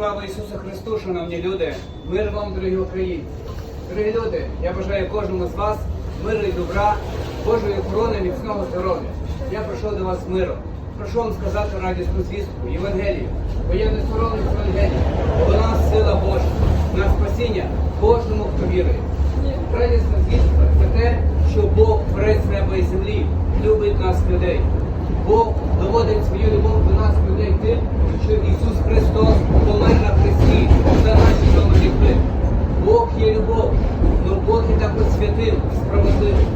слава Ісусу Христу, шановні люди, мир вам, дорогі українці. Дорогі люди, я бажаю кожному з вас миру і добра, Божої охорони, міцного здоров'я. Я прийшов до вас з миром. Прошу вам сказати радісну звістку, Євангелію, бо я не соромлюсь Євангелію, бо нас сила Божа, на спасіння кожному, хто вірує. Радісна звістка це те, що Бог творець неба і землі, любить нас людей. Бог доводить свою любов до нас, людей, тим, що Ісус Христос помер на хресті за наші гріхи. Бог є любов, але Бог і також святим, справедливим.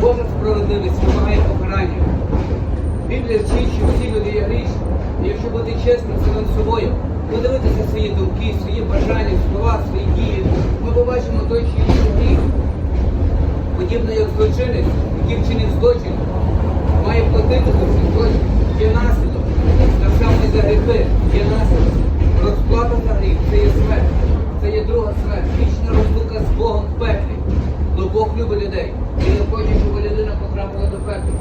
Божа справедливість вимагає покарання. Біблія вчить, що всі люди є грішні. Якщо бути чесним самим собою, подивитися свої думки, свої бажання, слова, свої дії, ми побачимо той чи інший гріх. Подібно як злочинець, який вчинив злочин, має платити за цей злочин. Є наслідок. Так само за гріхи є наслідок. Розплата за гріх це є смерть. Це є друга смерть. Вічна розлука з Богом в пеклі. Но Бог любить людей. І не хоче, щоб людина потрапила до пекла.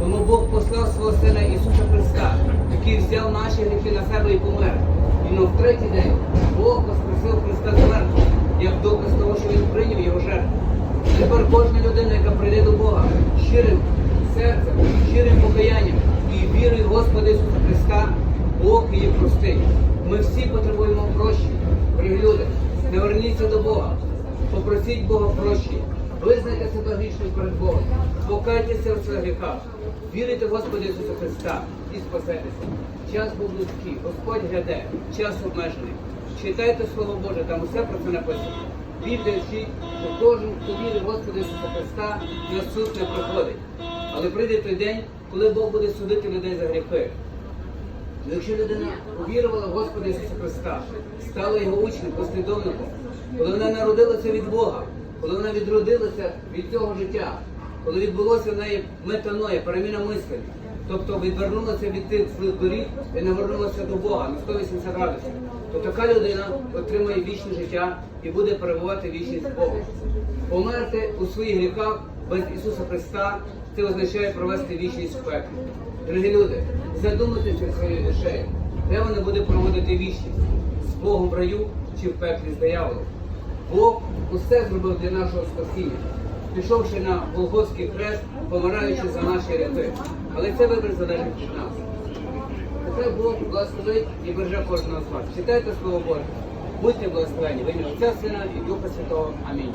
Тому Бог послав свого Сина Ісуса Христа, який взяв наші гріхи на себе і помер. І в третій день Бог воскресив Христа з мертвих, як доказ того, що Він прийняв його жертву. Тепер кожна людина, яка прийде до Бога щирим серцем, щирим покаянням і вірою в Господа Ісуса Христа, Бог її простить. Ми всі потребуємо прощення. Люди, не верніться до Бога, попросіть Бога прощення, визнайте себе грішним перед Богом, покайтеся в своїх гріхах, вірите в Господа Ісуса Христа і спасетеся. Час був близький, Господь гляде, час обмежений. Читайте Слово Боже, там усе про це написано. Біблія вчить, що кожен, хто вірить в Господа Ісуса Христа, на суд не приходить. Але прийде той день, коли Бог буде судити людей за гріхи. Ну, Якщо людина увірувала в Господа Ісуса Христа, стала його учнем, послідовником, коли вона народилася від Бога, коли вона відродилася від цього життя, коли відбулося в неї метаноя, переміна мислення, тобто відвернулася від тих злих доріг і навернулася до Бога на 180 градусів, то така людина отримає вічне життя і буде перебувати вічність з Богом. Померти у своїх гріхах без Ісуса Христа це означає провести вічність в пеклі. Дорогі люди, задумайтеся своєю душею, де вона буде проводити вічність з Богом в раю чи в пеклі з дияволом. Бог усе зробив для нашого спасіння, пішовши на Голгофський хрест, помираючи за наші ряди. Але це вибір залежить від нас. Це Бог благословить і береже кожного з вас. Читайте Слово Боже. Будьте благословені в ім'я Отця, Сина і Духа Святого. Амінь.